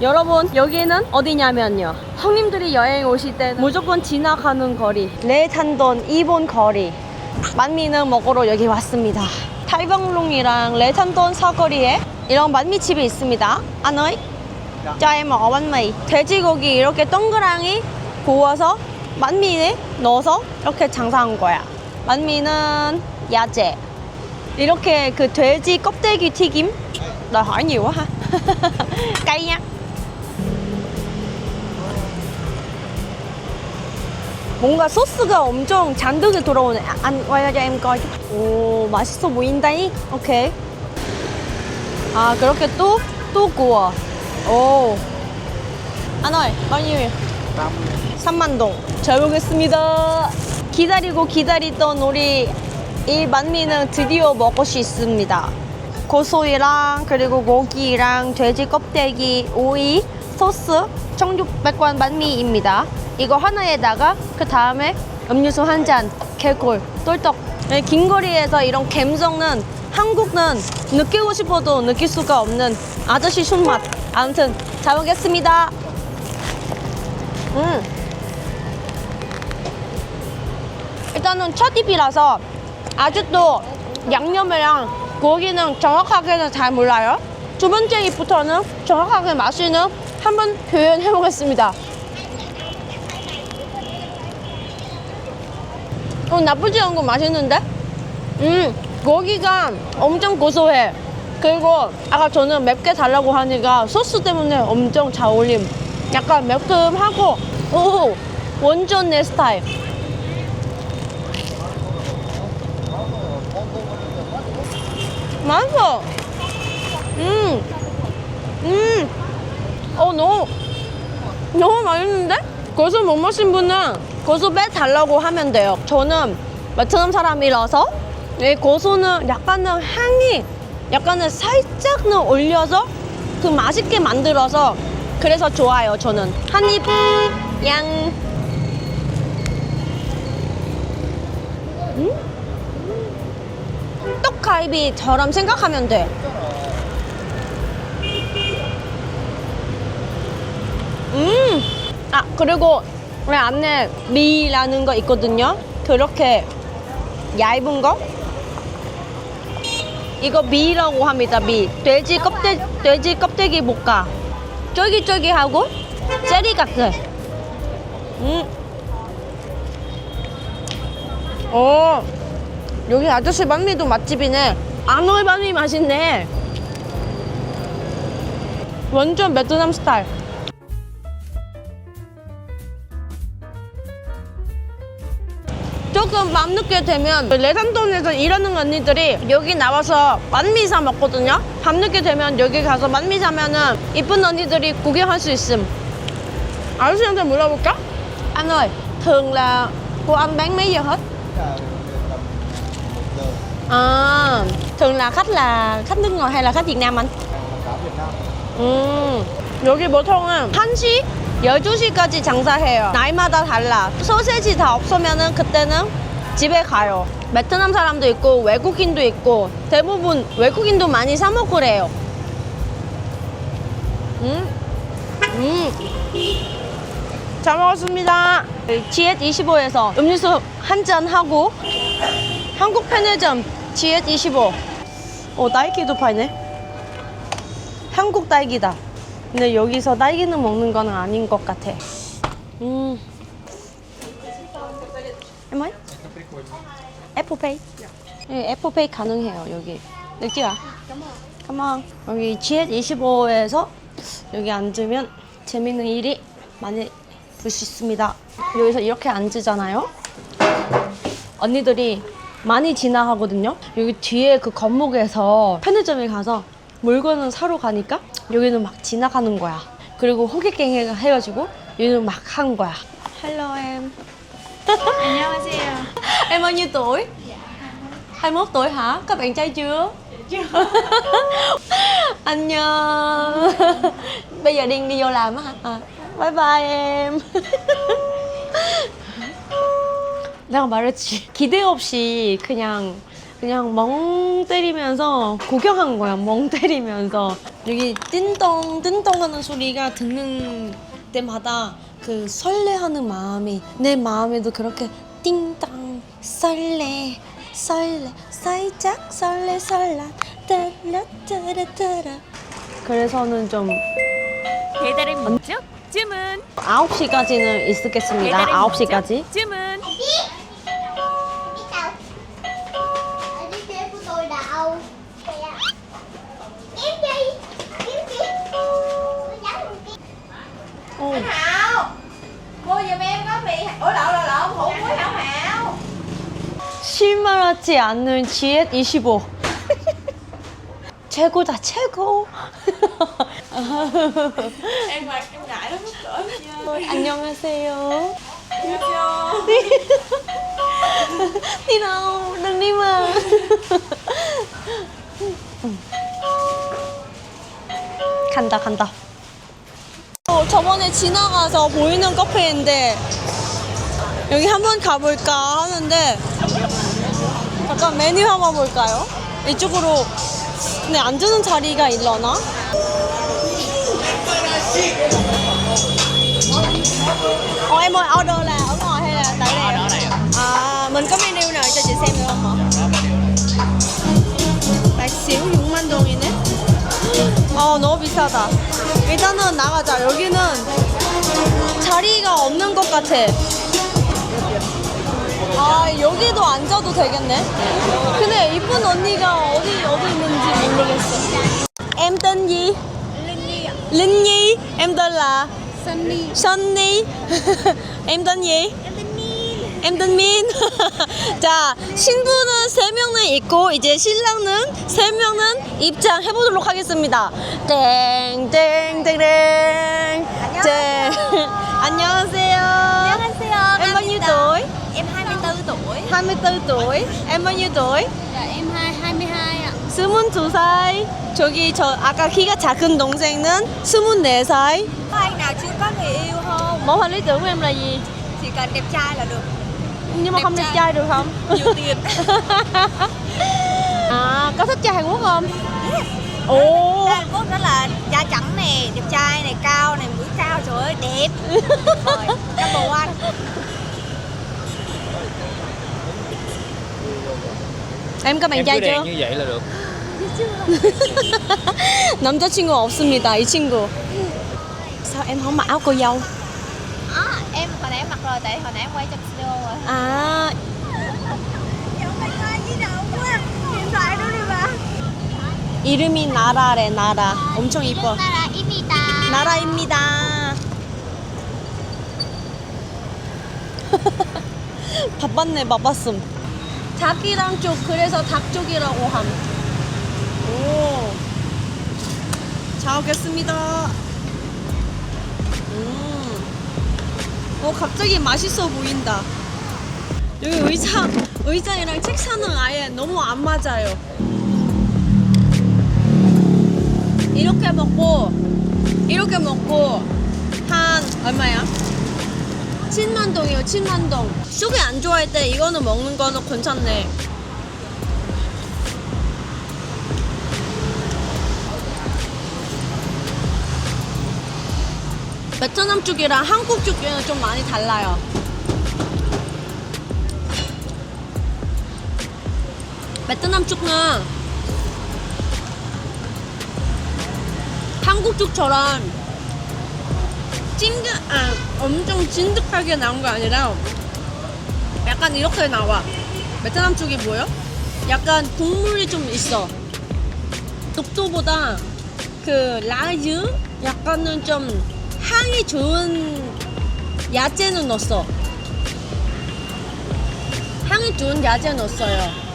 여러분 여기는 어디냐면요. 형님들이 여행 오실 때 무조건 지나가는 거리. 레탄돈 일본 거리. 만미는 먹으러 여기 왔습니다. 탈병룽이랑 레탄돈 사거리에 이런 만미집이 있습니다. 아너이? ổ bánh mì 돼지고기 이렇게 동그랑이 구워서 만미에 넣어서 이렇게 장사한 거야. 만미는 야채 이렇게 그 돼지 껍데기 튀김? quá ha cay nha 뭔가 소스가 엄청 잔뜩이 들어오네 아, 안 와야 cho em coi 오 맛있어 보인다이 오케이 아 그렇게 또 또 구워 오 안월 bao nhiêu 3만 동. 잘 먹겠습니다. 기다리고 기다리던 우리 이 만미는 드디어 먹을 수 있습니다. 고소이랑 그리고 고기랑 돼지 껍데기, 오이, 소스 1600원 만미입니다. 이거 하나에다가 그 다음에 음료수 한 잔, 개꿀, 똘떡. 네, 길거리에서 이런 감성은 한국은 느끼고 싶어도 느낄 수가 없는 아저씨 손맛. 아무튼 잘 먹겠습니다. 음. 일단은 첫 입이라서 아직도 양념이랑 고기는 정확하게는 잘 몰라요. 두 번째 입부터는 정확하게 맛있는 한번 표현해 보겠습니다. 어, 나쁘지 않고 맛있는데? 음, 고기가 엄청 고소해. 그리고 아까 저는 맵게 달라고 하니까 소스 때문에 엄청 잘 어울림. 약간 매콤하고, 오, 완전 내 스타일. 맛있어. 음, 음, 어 너무 너무 맛있는데? 고수 못 마신 분은 고수 빼달라고 하면 돼요. 저는 베트남 사람이라서 이 고수는 약간은 향이 약간은 살짝은 올려서 그 맛있게 만들어서 그래서 좋아요. 저는 한입 양. 떡갈비처럼 생각하면 돼. 음! 아, 그리고 우리 안에 미라는 거 있거든요. 그렇게 얇은 거. 이거 미라고 합니다, 미. 돼지 껍데, 돼지 껍데기 볶아. 쫄깃쫄깃하고 제리 같아. 음. 어. 여기 아저씨 반미도 맛집이네. 아노이 반미 맛있네. 완전 베트남 스타일. 조금 밤늦게 되면 레산돈에서 일하는 언니들이 여기 나와서 만미 사 먹거든요. 밤늦게 되면 여기 가서 만미 사면은 이쁜 언니들이 구경할 수 있음. 아저씨한테 물어볼까? Anh ơi, thường là cô anh bán mấy giờ hết? À, thường là khách là khách nước ngoài hay là khách Việt Nam anh? 음, 여기 보통은 1시, 12시까지 장사해요. 날마다 달라. 소세지 다 없으면은 그때는 집에 가요. 베트남 사람도 있고 외국인도 있고 대부분 외국인도 많이 사 먹으래요. 음, 음. 잘 먹었습니다. GS25에서 음료수 한 잔 하고 한국 편의점 GS25. 어, 딸기도 파네. 한국 딸기다. 근데 여기서 딸기는 먹는 거는 아닌 것 같아. 음. Apple Pay. 네, Apple Pay 가능해요, 여기. chưa? Cảm ơn. 여기 GS25에서 여기 앉으면 재밌는 일이 많이 볼 수 있습니다. 여기서 이렇게 앉으잖아요. 언니들이 많이 지나가거든요. 여기 뒤에 그 건목에서 편의점에 가서 물건을 사러 가니까 여기는 막 지나가는 거야. 그리고 호객행 해- 해가지고 여기는 막 한 거야. Hello em. 안녕하세요. em bao nhiêu tuổi? 21 tuổi hả? Có bạn trai chưa? 안녕. Bây giờ điên đi vô làm á hả? À, bye bye em. 내가 말했지. 기대 없이 그냥 그냥 멍 때리면서 구경한 거야. 멍 때리면서 여기 띵동 띵동 하는 소리가 듣는 때마다 그 설레하는 마음이 내 마음에도 그렇게 띵땅 설레 설레 살짝 설레 설라 따라 따라 따라. 그래서는 좀 배달의 민족 주문. 9시까지는 있겠습니다. 배달의 9시까지. 민족 주문. 실망하지 않는 지엣 25 최고다 최고. Em cỡ 안녕하세요. chưa 간다 간다. 어, 저번에 지나가서 보이는 카페인데 여기 한번 가볼까 하는데 잠깐 메뉴 한번 볼까요? 이쪽으로 근데 앉는 자리가 있려나? Ồ em ơi order là ở ngoài hay là tại đây? Ở đây À mình có menu nào cho chị xem được không ạ? 백시우 6만 동이네? 아 너무 비싸다 일단은 나가자 여기는 자리가 없는 것 같아 아 여기도 앉아도 되겠네? 근데 이쁜 언니가 어디 어디 있는지 모르겠어. Em tên gì? Linh Nhi Em tên là Sunny Sunny Em tên gì? Em tên Min 자 신부는 세 명은 있고 이제 신랑은 세 명은 입장해 보도록 하겠습니다. 땡땡땡땡. 네. 안녕 24 tuổi Em bao nhiêu tuổi? Dạ em 2 22 ạ. 22살 저기 저 아까 키가 작은 동생은 24살 Có anh nào chưa có người yêu không? mẫu hình lý tưởng của em là gì? Chỉ cần đẹp trai là được nhưng mà Đẹp không đẹp trai. trai được không? Nhiều tiền à có thích trai Hàn Quốc không? Ồ Hàn Quốc đó là da trắng này, đẹp trai này, cao này, mũi cao trời ơi đẹp Rồi, number one Em có bạn em trai cứ đèn chưa? như vậy là được 남자친구 없습니다 이 친구 sao em không mặc áo cô dâu? À, em hồi nãy em mặc rồi tại hồi nãy em quay trong studio rồi. 아 bà 이름이 나라래 나라 엄청 이뻐 나라입니다. 나라입니다 바빴네 바빴음 닭이랑 쪽 그래서 닭쪽이라고 함. 오. 잘 먹겠습니다. 음. 어 갑자기 맛있어 보인다. 여기 의자 의자이랑 책상은 아예 너무 안 맞아요. 이렇게 먹고 이렇게 먹고 한 얼마야? 7만 동이요 7만 동. 속이 안 좋아할 때 이거는 먹는 거는 괜찮네. 베트남 쪽이랑 한국 쪽이랑 좀 많이 달라요. 베트남 쪽은 한국 쪽처럼 찡득 아 엄청 진득하게 나온 거 아니라 약간 이렇게 나와. 베트남 쪽이 뭐요? 약간 국물이 좀 있어. 독도보다 그 라유 약간은 좀 향이 좋은 야채는 넣었어. 향이 좋은 야채 넣었어요